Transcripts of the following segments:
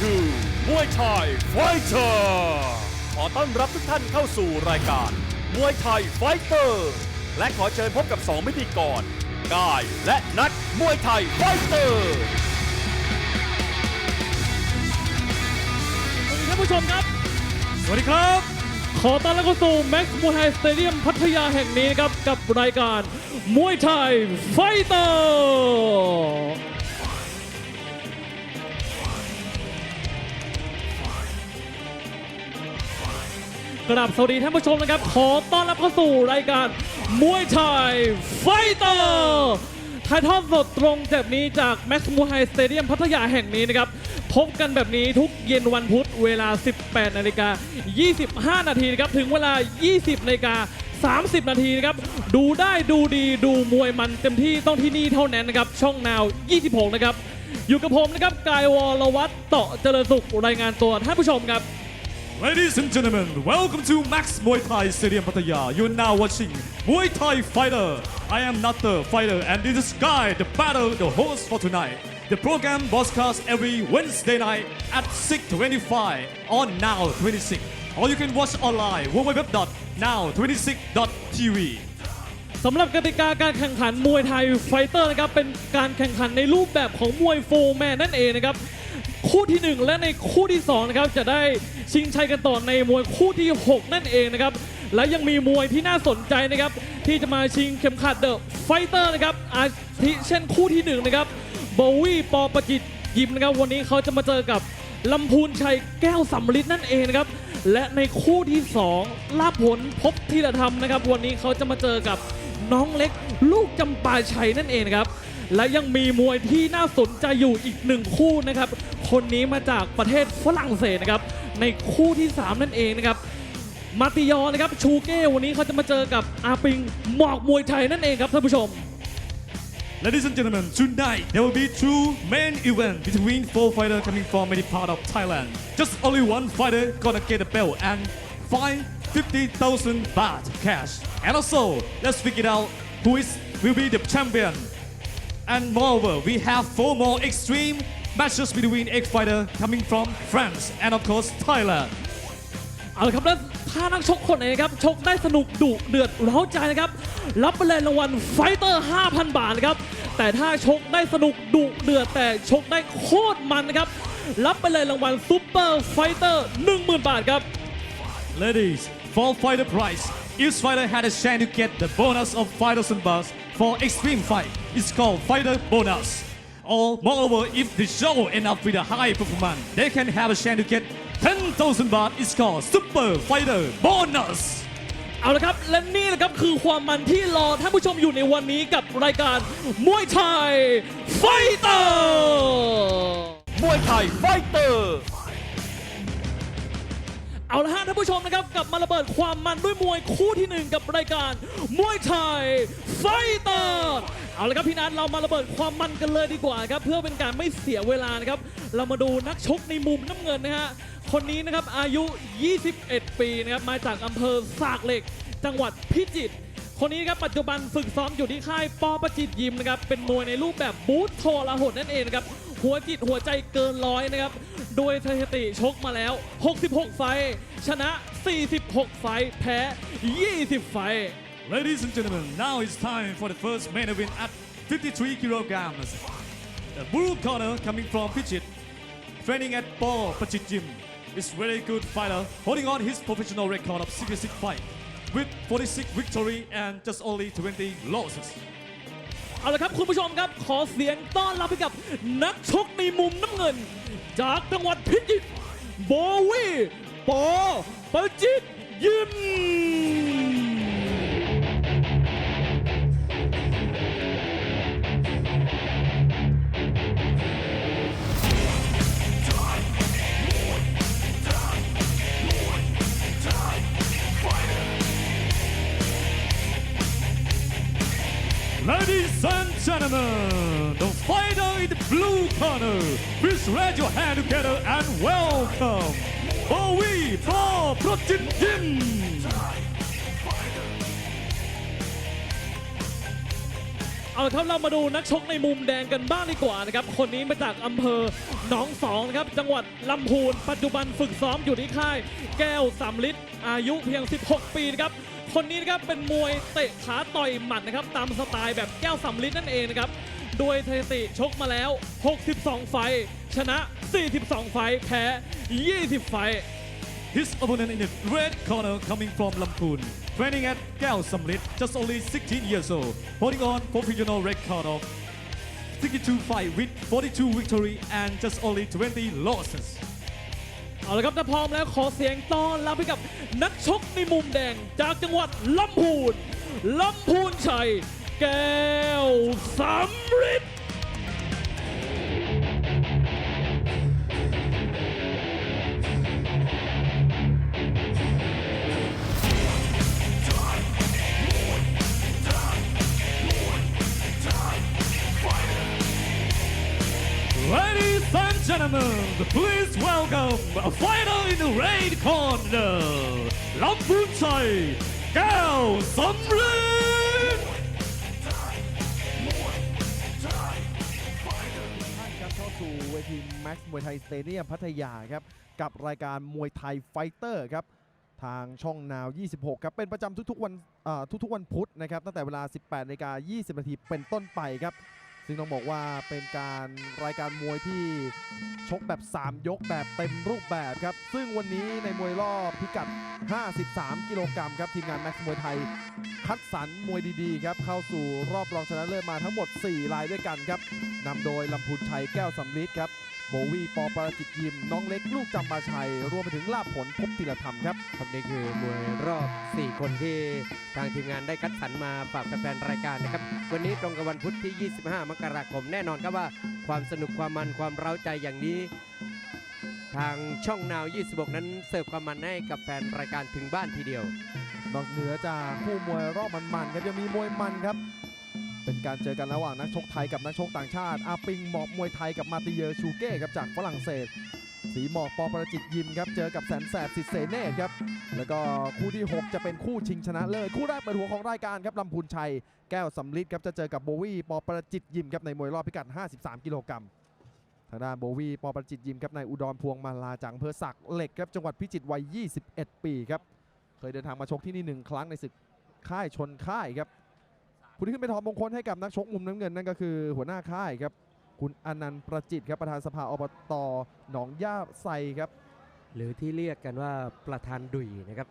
to มวยไทยไฟเตอร์ขอต้อนรับทุกท่านเข้าสู่รายการมวยไทยไฟเตอร์และขอเชิญพบกับ 2 พิธีกรกายและนัดมวยไทยไฟเตอร์สวัสดีท่านผู้ชมครับ สวัสดีครับ ขอต้อนรับเข้าสู่แม็กซ์มวยไทยสเตเดียมพัทยาแห่งนี้นะครับ กับรายการมวยไทยไฟเตอร์ กราบสวัสดีท่านผู้ชมนะครับ ขอต้อนรับเข้าสู่รายการมวยไทยไฟเตอร์ถ่ายทอดสดตรงจากนี้จากแม็กซ์มวยไทยสเตเดียมพัทยาแห่งนี้นะครับ พบกันแบบนี้ทุกเย็นวันพุธเวลา 18นาฬิกา25 นาทีนะครับ ถึงเวลา 20นาฬิกา30 นาทีนะครับ ดูได้ดูดีดูมวยมันเต็มที่ต้องที่นี่เท่านั้นนะครับ ช่องนาว 26 นะครับ อยู่กับผมนะครับกายวรวัตรเต่อเจริญสุขรายงานตัวท่านผู้ชมครับ Ladies and gentlemen, welcome to Max Muay Thai Stadium Pattaya. You're now watching Muay Thai Fighter. I am not the fighter, and this is Guy, the battle, the host for tonight. The program broadcasts every Wednesday night at 6:25 on Now 26, or you can watch online www.now26.tv. สำหรับกติกาการแข่งขันมวยไทยไฟเตอร์นะครับเป็นการแข่งขันในรูปแบบของมวยโฟร์แมนนั่นเองนะครับ คู่ที่ 1 และในคู่ที่2นะครับจะได้ชิงชัยกันต่อในมวยคู่ที่ 6 นั่นเองนะครับและยังมีมวยที่น่าสนใจนะครับที่จะมาชิงเข็มขัดเดอะไฟเตอร์นะครับอาทิเช่นคู่ที่1นะครับโบวี่ปอประจิตยิมนะครับวันนี้เขาจะมาเจอกับลำพูนชัยแก้วสำลิดนั่นเองนะครับและในคู่ที่ 2 ลาภผลพบธีรธรรมนะครับ วันนี้เขาจะมาเจอกับน้องเล็กลูกจำปาชัยนั่นเองนะครับ และยังมีมวยที่น่าสนใจอยู่อีกหนึ่งคู่นะครับ คนนี้มาจากประเทศฝรั่งเศสนะครับ ในคู่ที่ 3 นั่นเองนะครับ มาติยอนะครับชูเก้วันนี้เขาจะมาเจอกับอาปิงหมอกมวยไทยนั่นเองครับท่านผู้ชม Ladies and gentlemen, tonight there will be two main events between four fighters coming from many part of Thailand. Just only one fighter gonna get a belt and find 50,000 baht cash. And also, let's figure out who is will be the champion. And moreover, we have four more extreme matches between ex fighter coming from France and of course Thailand. เอาละครับแล้วถ้านักชกคนไหนนะครับชกได้สนุกดุเดือดเร้าใจนะครับรับไปเลยรางวัลไฟเตอร์ 5,000 บาทนะครับแต่ถ้าชกได้สนุกดุเดือดแต่ชกได้โคตรมันนะครับรับไปเลยรางวัลซูเปอร์ไฟเตอร์ 10,000 บาทครับ Ladies, for fighter price, each fighter had a chance to get the bonus of 5,000 baht for extreme fight. It's called fighter bonus. Or moreover, if the show end up with a high performance, they can have a chance to get 10,000 baht. It's called super fighter bonus. เอาละครับ และนี่แหละครับคือความมันที่รอท่านผู้ชมอยู่ในวันนี้กับรายการมวยไทยไฟเตอร์ มวยไทยไฟเตอร์ เอาละฮะท่านผู้ชมนะครับกลับมาระเบิดความมันด้วยมวยคู่ที่หนึ่งกับรายการมวยไทยไฟเตอร์เอาละครับพี่นัทเรามาระเบิดความมันกันเลยดีกว่าครับเพื่อเป็นการไม่เสียเวลานะครับเรามาดูนักชกในมุมน้ำเงินนะฮะคนนี้นะครับอายุ 21 ปีนะครับมาจากอำเภอสากเหล็ก จังหวัดพิจิตรคนนี้ครับปัจจุบันฝึกซ้อมอยู่ที่ค่ายปอประจิตยิมนะครับเป็นมวยในรูปแบบบูทโทรหดนั่นเองนะครับ หัวจิตหัวใจเกินร้อยนะครับ โดยสถิติชกมาแล้ว 66 ไฟท์ชนะ 46 ไฟท์แพ้ 20 ไฟท์ Ladies and gentlemen, now it's time for the first main event at 53 kilograms. The blue corner coming from Pichit, training at Paul Pachit Gym, is very good fighter, holding on his professional record of 66 fight with 46 victory and just only 20 losses. เอาละครับคุณผู้ชมครับขอเสียงต้อนรับให้กับนักชกในมุมน้ำเงิน จากจังหวัดพิจิตรโบวี่ปอประจิตยิม the fighter in the blue corner, please raise your hand together and welcome Bowie for Project Gym. เอาเอาละครับเรามาดูนักชกในมุมแดงกันบ้างดีกว่านะครับ คนนี้มาจากอำเภอหนองสองนะครับ จังหวัดลำพูน ปัจจุบันฝึกซ้อมอยู่ที่ค่าย แก้วสามลิตรอายุเพียง 16 ปีนะครับ คนนี้นะครับเป็นมวยเตะขาต่อยหมัดนะครับ ตามสไตล์แบบแก้วสามลิตรนั่นเองนะครับ โดยสถิติชกมาแล้ว 62 ไฟ ชนะ 42 ไฟ แพ้ 20 ไฟ His opponent in the red corner coming from Lamphun, training at Gao Samlit, just only 16 years old, holding on for regional record of 62 fight with 42 victory and just only 20 losses. เอาละครับถ้าพร้อมแล้วขอเสียงต้อนรับให้กับนักชกในมุมแดงจากจังหวัดลำพูน ลำพูนชัย แก้วสำริด fighter in the red corner, Lamphun Chai, Gao Samlit! ครับเข้าสู่เวที Max มวยไทยสเตเดียมพัทยาครับ กับรายการมวยไทยไฟเตอร์ครับ ทางช่องนาว 26 ครับ เป็นประจำทุกๆวันอ่อทุกๆวันพุธนะครับ ตั้งแต่เวลา 18นาฬิกา20นาทีเป็นต้นไปครับ ซึ่งต้องบอกว่าเป็นการรายการมวยที่ชกแบบ 3 ยกแบบเต็มรูปแบบครับ ซึ่งวันนี้ในมวยรอบพิกัด 53 กิโลกรัมครับทีมงานแม็กซ์มวยไทย คัดสรรมวยดีๆครับเข้าสู่รอบรองชนะเลิศมาทั้งหมด 4 รายด้วยกันครับนำโดยลำพูนชัยแก้วสำลิดครับ โบวี่ปอปราจิตยิม น้องเล็กลูกจำมาชัย รวมไปถึงลาบผลพบติลธรรมครับครับนี่คือมวยรอบ 4 คนที่ทางทีมงานได้คัดสรรมาฝากแฟนๆรายการนะครับ วันนี้ตรงกับวันพุธที่ 25 มกราคมแน่นอนครับว่า ความสนุกความมันความเร้าใจอย่างนี้ ทางช่องนาว 26 นั้นเสิร์ฟความมันให้กับแฟนรายการถึงบ้านทีเดียวนอกเหนือจากคู่มวยรอบมันๆครับยังมีมวยมันครับ เป็นการเจอกันระหว่างนักชกไทยกับนักชกต่างชาติ อาปิงหมอบมวยไทยกับมาติเยอร์ชูเก้ครับจากฝรั่งเศส สีหมอกปอประจิตยิมครับเจอกับแสนแสบสิทธิเสเนตครับ แล้วก็คู่ที่ 6 จะเป็นคู่ชิงชนะเลิศคู่แรกเปิดหัวของรายการครับลำพูนชัย แก้วสำลิดครับจะเจอกับโบวี่ปอประจิตยิมครับในมวยรอบพิกัด 53 กิโลกรัมทางด้านโบวี่ปอประจิตยิมครับในอุดรพวงมาลาจากอำเภอสักเหล็กครับจังหวัดพิจิตรวัย 21 ปีครับเคยเดินทางมาชกที่นี่หนึ่งครั้งในศึกค่ายชนค่ายครับ ผู้ที่ขึ้นไปถอดมงคลให้กับนักชกมุมน้ำเงินนั่นก็คือหัวหน้าค่ายครับ คุณอนันต์ประจิตครับประธานสภาอบตหนองย่าไซครับ หรือที่เรียกกันว่าประธานดุยนะครับ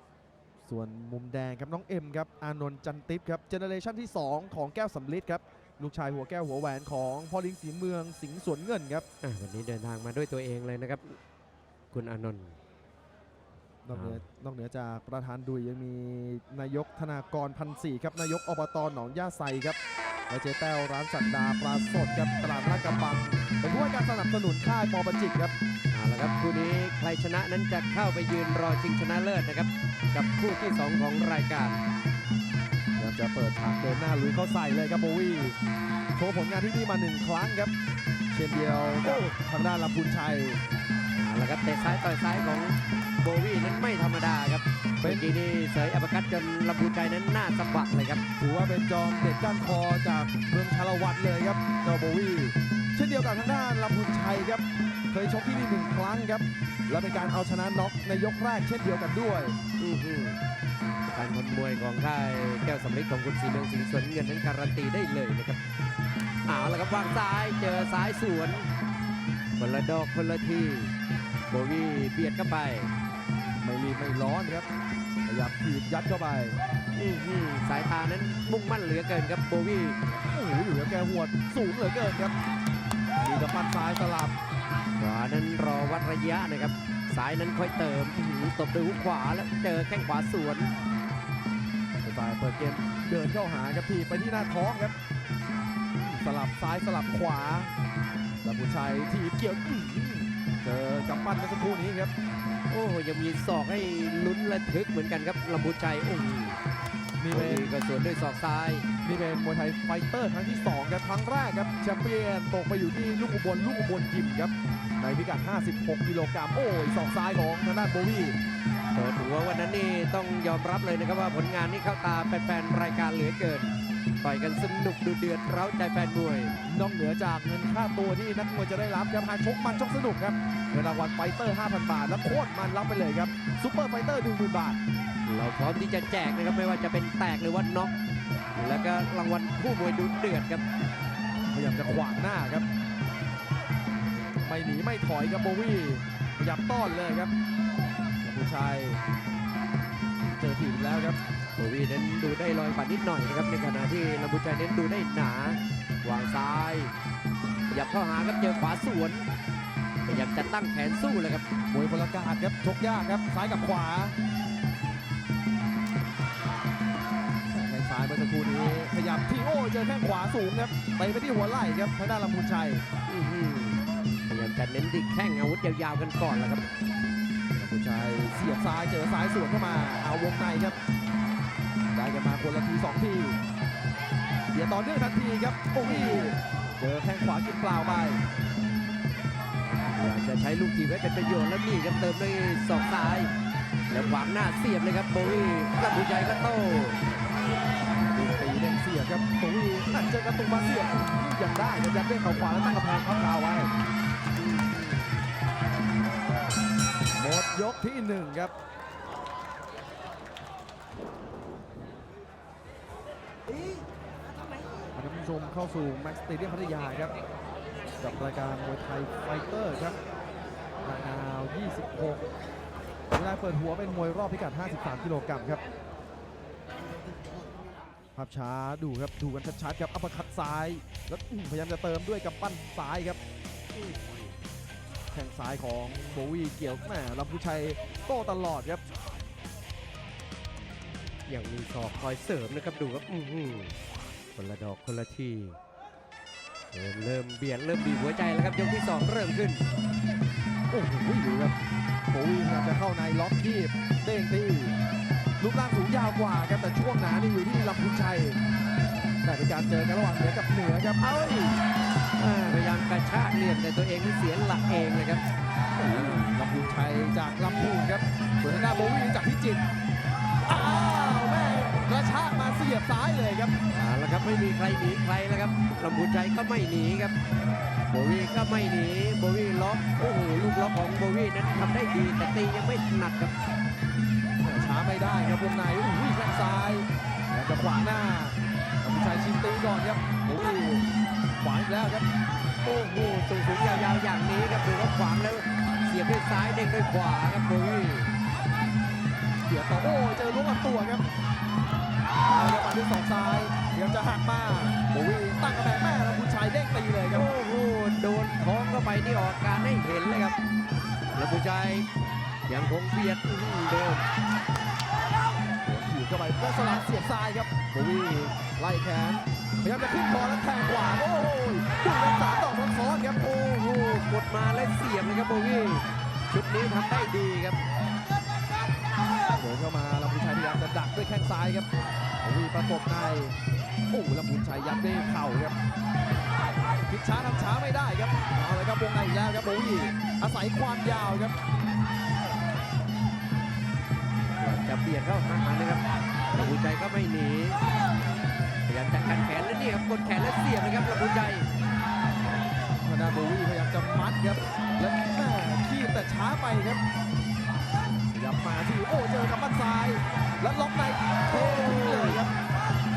ส่วนมุมแดงครับน้องเอ็มครับอานนท์จันติปครับเจเนเรชันที่ 2 ของแก้วสำลิดครับลูกชายหัวแก้วหัวแหวนของพ่อลิงสีเมืองสิงห์สวนเงินครับ อะวันนี้เดินทางมาด้วยตัวเองเลยนะครับ คุณอานนท์ นอกเหนือนอกเหนือจากประธานดุยยังมีนายกธนากรพันสี่ครับนายกอบตหนองย่าไซครับและเจ๊แต้วร้านสักดาปลาสดครับตลาดลาดกระบังเป็นผู้ให้การสนับสนุนค่ายปอประจิตครับเอาละครับคู่นี้ใครชนะนั้นจะเข้าไปยืนรอชิงชนะเลิศนะครับ กับคู่ที่ 2 ของรายการพยายามจะเปิดฉากเดินหน้าลุยเข้าใส่เลยครับโบวี่โชว์ผลงานที่นี่มาหนึ่งครั้งครับ เช่นเดียวกับทางด้านลำพูนชัยเอาละครับเตะซ้ายต่อยซ้ายของ โบวี่นั้นไม่ธรรมดาครับเป็เมื่อนกี้นี่เสยอัปคัตจนลำพูนใจนั้นหน้าสะบัดเลยครับถือว่าเป็นจอมเด็ดก้านคอจากเมืองชาละวัตเลยครับเจ้าโบวี่เช่นเดียวกับทางด้านลำพูนชัยครับเคยชกที่นี่หนึ่งครั้งครับ และเป็นการเอาชนะน็อกในยกแรกเช่นเดียวกันด้วยอื้อหือการคนมวยของค่ายแก้วสำลิดของคุณสีเมืองสิงห์สวนเงินนั้นการันตีได้เลยนะครับเอาละครับวางซ้ายเจอซ้ายสวนคนละดอกคนละทีโบวี่เบียดเข้าไป ไม่รีบไม่ร้อนครับขยับถีบยัดเข้าไปอื้อหือสายตานั้นมุ่งมั่นเหลือเกินครับโบวี่โอ้โหอยู่กับแกหัวดสูงเหลือเกินครับดีกับปั้นซ้ายสลับขวานั้นรอวัดระยะนะครับซ้ายนั้นค่อยเติมอื้อหือตบด้วยหุกขวาแล้วเจอแข้งขวาสวนเป็นฝ่ายเปิดเกมเดินเข้าหาครับทีบไปที่หน้าท้องครับ สลับซ้ายสลับขวาลำพูนชัยทีบเกี่ยวอื้อหือ เจอกำปั้นเมื่อสักครู่นี้ครับ โอ้โหยังมีศอกให้ลุ้นระทึกเหมือนกันครับลำพูนใจโอ้โหนี่โบเป็นวี่ก็สวนด้วยศอกซ้าย นี่เป็นมวยไทยไฟเตอร์ครั้งที่ 2 ครับ ครั้งแรกครับแชมเปี้ยนตกไปอยู่ที่ลูกอุบลลูกอุบลยิมครับ ในพิกัด 56 กิโลกรัมโอ้ยสองซ้ายของทางด้านโบวี่เปิดหัววันนั้นนี่ต้องยอมรับเลยนะครับว่าผลงานนี่เข้าตาแฟนๆรายการเหลือเกิน ต่อยกันสนุกดูเดือดเร้าใจแฟนมวย นอกเหนือจากเงินค่าตัวที่นักมวยจะได้รับครับหากชกมันชกสนุกครับเงินรางวัลไฟเตอร์ 5,000 บาท และโคตรมันรับไปเลยครับซูเปอร์ไฟเตอร์10,000 บาท เราพร้อมที่จะแจกนะครับไม่ว่าจะเป็นแตกหรือว่าน็อกแล้วก็รางวัลคู่มวยดูเดือดครับพยายามจะขวางหน้าครับ ไม่หนีไม่ถอยครับโบวี่พยายามต้อนเลยครับผู้ชายเจอถีบแล้วครับ โบวีนั้นดูได้ลอยกว่านิดหน่อยนะครับในขณะที่ลำพูชัยนั้นดูได้หนาวางซ้ายขยับเข้าหาครับเจอขวาสวนพยายามจะตั้งแขนสู้เลยครับมวยพลกาศครับชกยากครับซ้ายกับขวาแข้งซ้ายเมื่อสักครู่นี้ขยับที่โอ้เจอแข้งขวาสูงครับไปไปที่หัวไหล่ครับทางด้านลำพูนชัยอื้อหือพยายามจะเน้นดิแข้งอาวุธยาวๆกันก่อนแหละครับลำพูนชัยเสียบซ้ายเจอซ้ายสวนเข้ามาเอาวงในครับ ได้กันมาคนละทีสองทีเดี๋ยวต่อเนื่องทันทีครับโอ้ยเจอแข้งขวากินเปล่าไปพยายามจะใช้ลูกทีบให้เป็นประโยชน์แล้วนี่ครับเติมด้วยศอกซ้าย แล้วขวางหน้าเสียบเลยครับโบวี่ลำพูชัยก็โต้ดูตีเด้งเสียบครับโอ้ยนั่นเจอกระตุกมาเสียบยังได้ครับยัดด้วยเข่าขวาแล้วตั้งกำแพงพับคาไว้หมดยกที่หนึ่งครับ ท่านผู้ชมเข้าสู่แม็กซ์สเตเดียมพัทยาครับ กับรายการมวยไทยไฟเตอร์ครับรายนาว 26เวลาเปิดหัวเป็นมวยรอบพิกัด 53 กิโลกรัมครับ ภาพช้าดูครับ ดูกันชัดๆครับ อัปคัดซ้าย แล้วพยายามจะเติมด้วยกับปั้นซ้ายครับแข้งซ้ายของโบวี่เกี่ยวแหมลำพูชัยโต้ตลอดครับ ยังมีศอกคอยเสริมนะครับดูครับอือหือคนละดอกคนละทีเริ่มเริ่มเบียดเริ่มบีบหัวใจแล้วครับยกที่สองเริ่มขึ้นโอ้โหดูครับโบวี่พยายามจะเข้าในล็อกคีบเด้งตีรูปร่างสูงยาวกว่าครับแต่ช่วงหนานี่อยู่ที่ลำพูชัยแต่เป็นการเจอกันระหว่างเหนือกับเหนือครับเอ้ยพยายามกระชากเหลี่ยมแต่ตัวเองนี่เสียหลักเองเลยครับลำพูชัยจากลำพูนครับส่วนทางด้านโบวี่จากพิจิตรอ้า กระชากมาเสียบซ้ายเลยครับเอาละครับไม่มีใครหนีใครแล้วครับลำพูนชัยก็ไม่หนีครับ โบวี่ก็ไม่หนี โบวี่ล็อก โอ้โหลูกล็อกของโบวี่นั้นทำได้ดีแต่ตียังไม่ถนัดครับช้าไม่ได้ครับวงในอุ้ยแข้งซ้ายแล้วจะขวางหน้าลำพูชัยชิงตีก่อนครับโบวี่ขวางอีกแล้วครับ โอ้โหสูงสูงยาวๆอย่างนี้ครับดูว่าขวางแล้วเสียบด้วยซ้ายเด้งด้วยขวาครับโบวี่เดี๋ยวต่อโอ้เจอลูกลำตัวครับ เอาละปัดด้วยศอกซ้ายเดี๋ยวจะหักมาโบวี่ตั้งกระแพงแม่แล้วคุณชายเด้งตีเลยครับ โอ้โหโดนท้องเข้าไปนี่ออกอาการให้เห็นเลยครับลำพูนชัยยังคงเบียดอื้อหือเดิมถีบเข้าไปแล้วสลับเสียบซ้ายครับโบวี่ไล่แขนพยายามจะขึ้นคอแล้วแทงขวาโอ้ยดูเป็นสามดอกซ้อนๆครับโอ้โอ้โหกดมาแล้วเสียบเลยครับโบวี่ชุดนี้ทำได้ดีครับเดินเข้ามาลำพูนชัยพยายามจะดักด้วยแข้งซ้ายครับโบ วี่ประกบในโอ้ลำพูนชัยยัดด้วยเข่าครับคิดช้าทำช้าไม่ได้ครับเอาเลยครับวงในอีกแล้วครับโบวี่อาศัยความยาวครับจะเบียดเข้าหานะครับลำพูนชัยก็ไม่หนีพยายามจะกันแขนแล้วนี่ครับกดแขนแล้วเสียบเลยครับลำพูนชัยทางด้านโบวี่พยายามจะมัดครับ แล้วแม่คีบแต่ช้าไปครับพยายามมาที่โอ้เจอกับบันซ้าย แล้วล็อกในเททิ้งเลยครับ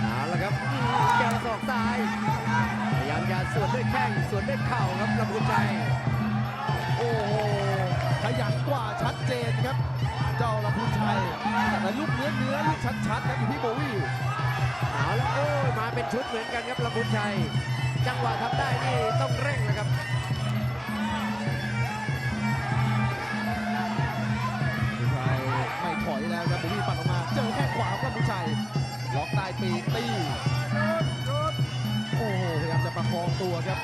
เอาละครับอื้อเจอศอกซ้ายพยายามจะสวนด้วยแข้งสวนด้วยเข่าครับลำพูนชัยโอ้โหขยันกว่าชัดเจนครับ เจ้าลำพูนชัยแต่ลูกเนื้อเนื้อลูกชัดๆครับอยู่ที่โบวี่เอาละโอ้ยมาเป็นชุดเหมือนกันครับลำพูนชัย จังหวะทำได้นี่ต้องเร่งนะครับายามจะประคองตัวครับ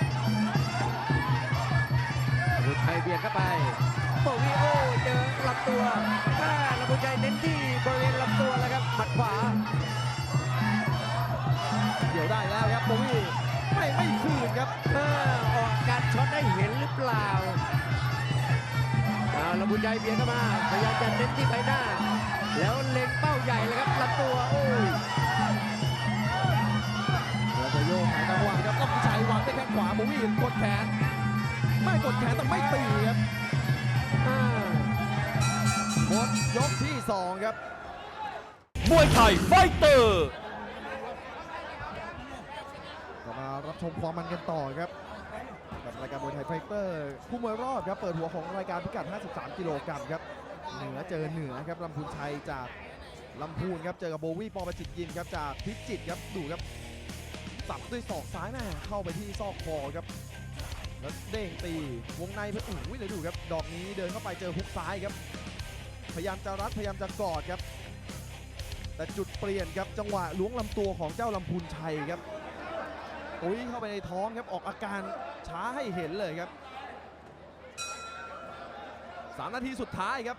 ลำพูนชัยเบียดเข้าไปโบวี่โอ้ยเจอลำตัวอ่าลำพูนชัยเน้นที่บริเวณลำตัวแล้วครับหมัดขวาเดี๋ยวได้แล้วครับโบวี่ไม่ไม่คืนครับอ่าออกการช็อตได้เห็นหรือเปล่าเอาลำพูนชัยเบียดเข้ามาพยายามจะเน้นที่ใบหน้า แล้วเล็งเป้าใหญ่เลยครับลำตัวโอ้ย ลำพูนชัยวางด้วยแข้งขวาโบวี่กดแขน ไม่กดแขนแต่ไม่ตีครับอ่าหมดยกที่สองครับมวยไทยไฟเตอร์ก็มารับชมความมันกันต่อครับกับรายการมวยไทยไฟเตอร์ คู่มวยรอบครับเปิดหัวของรายการพิกัด 53 กิโลกรัมครับ เหนือเจอเหนือครับลำพูนชัยจากลำพูนครับเจอกับโบวี่ปอประจิตยิมครับจากพิจิตรครับดูครับ สับด้วยศอกซ้ายแม่เข้าไปที่ซอกคอครับ แล้วเด้งตีวงในเพื่อโอ้ยเลยดูครับ ดอกนี้เดินเข้าไปเจอฮุกซ้ายครับ พยายามจะรัดพยายามจะกอดครับ แต่จุดเปลี่ยนครับจังหวะล้วงลำตัวของเจ้าลำพูนชัยครับปุ้ยเข้าไปในท้องครับออกอาการช้าให้เห็นเลยครับ3นาทีสุดท้ายครับ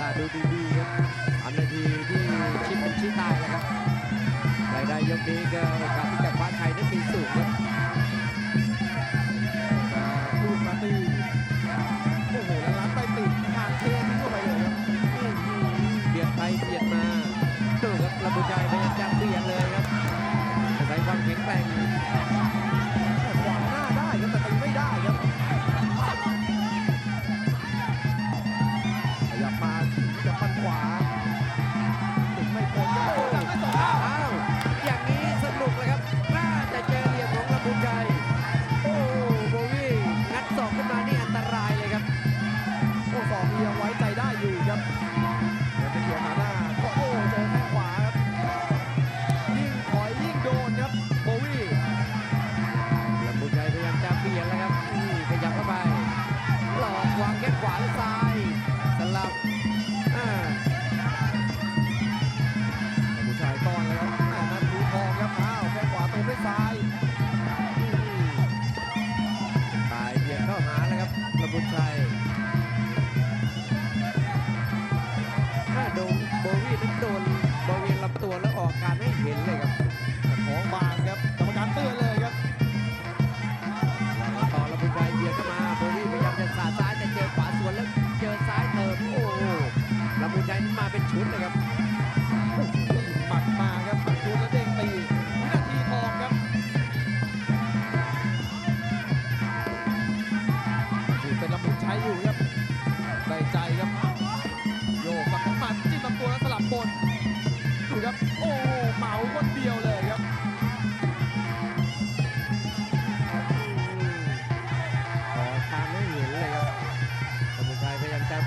ตาดูดีๆครับสามนาทีที่ชิดเป็นชี้ตาย แล้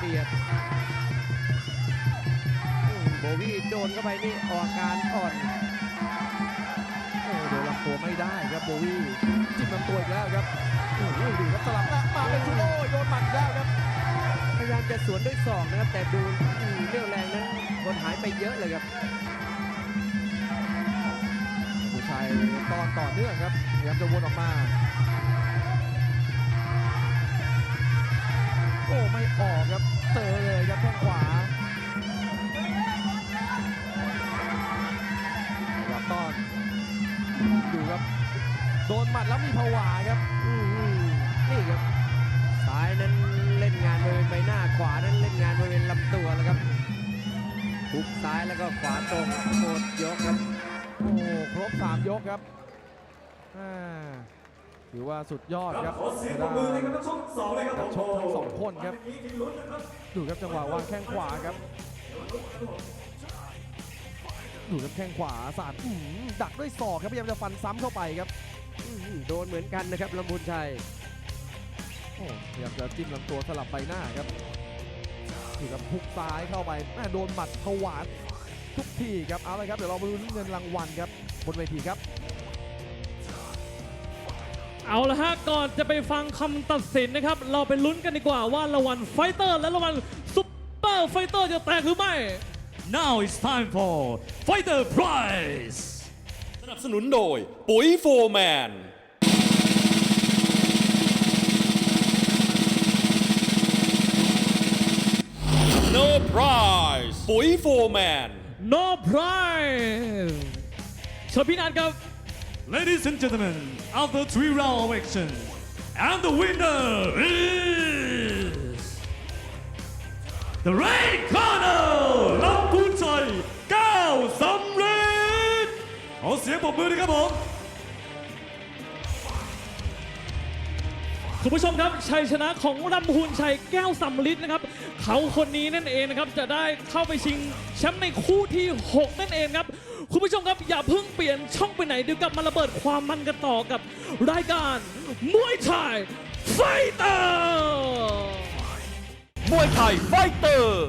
เบียดโบวี่โดนเข้าไปนี่ออกอาการอ่อนโอ้โดนลำตัวไม่ได้ครับโบวี่จิ้มลำตัวอีกแล้วครับโอ้โหดูครับสลับหน้ามาเป็นชุดโอ้ยโดนหมัดอีกแล้วครับพยายามจะสวนด้วยศอกนะครับ แต่ดูเรี่ยวแรงนั้นคนหายไปเยอะเลยครับผู้ชายตอนต่อเนื่องครับพยายามจะวนออกมา อ้ไม่ออกครับเจอเลยครับแข้งขวาขยับต้อนดูครับ โดนหมัดแล้วมีผวาครับนี่ครับซ้ายนั้นเล่นงานบริเวณใบหน้าขวานั้นเล่นงานบริเวณลำตัวแล้วครับทุกซ้ายแล้วก็ขวาตรงหมดยกครับ โอ้ครบ3ยกครับอ่า ถือว่าสุดยอดครับทางด้านนักชกทั้งสองคนครับ ดูครับจังหวะวางแข้งขวาครับ ดูครับแข้งขวาสาดอื้อหือดักด้วยศอกครับพยายามจะฟันซ้ำเข้าไปครับอื้อหือโดนเหมือนกันนะครับลำพูนชัยโอ้พยายามจะจิ้มลำตัวสลับใบหน้าครับดูครับพุกซ้ายเข้าไปแม่โดนหมัดผวาทุกทีครับเอาเลยครับเดี๋ยวเรามาลุ้นเงินรางวัลครับบนเวทีครับ เอาละฮะ ก่อนจะไปฟังคำตัดสินนะครับ เราไปลุ้นกันดีกว่าว่ารางวัลไฟเตอร์ และรางวัลซุปเปอร์ไฟเตอร์จะแตกหรือไม่ Now it's time for Fighter Prize. สนับสนุนโดย ปุ๋ยโฟร์แมน No prize ปุ๋ยโฟร์แมน no prize เชิญพี่นัทครับ Ladies and gentlemen, after three round of action, and the winner is the red corner ลำพูนชัยก้าวสำเร็จขอเสียง เสียงปรบมือด้วยครับผม คุณผู้ชมครับชัยชนะของลำพูนชัยแก้วสำลิดนะครับเขาคนนี้นั่นเองนะครับจะได้เข้าไปชิงแชมป์ในคู่ที่ 6 นั่นเองครับคุณผู้ชมครับอย่าเพิ่งเปลี่ยนช่องไปไหนเดี๋ยวกลับมาระเบิดความมันกันต่อกับรายการมวยไทยไฟเตอร์มวยไทยไฟเตอร์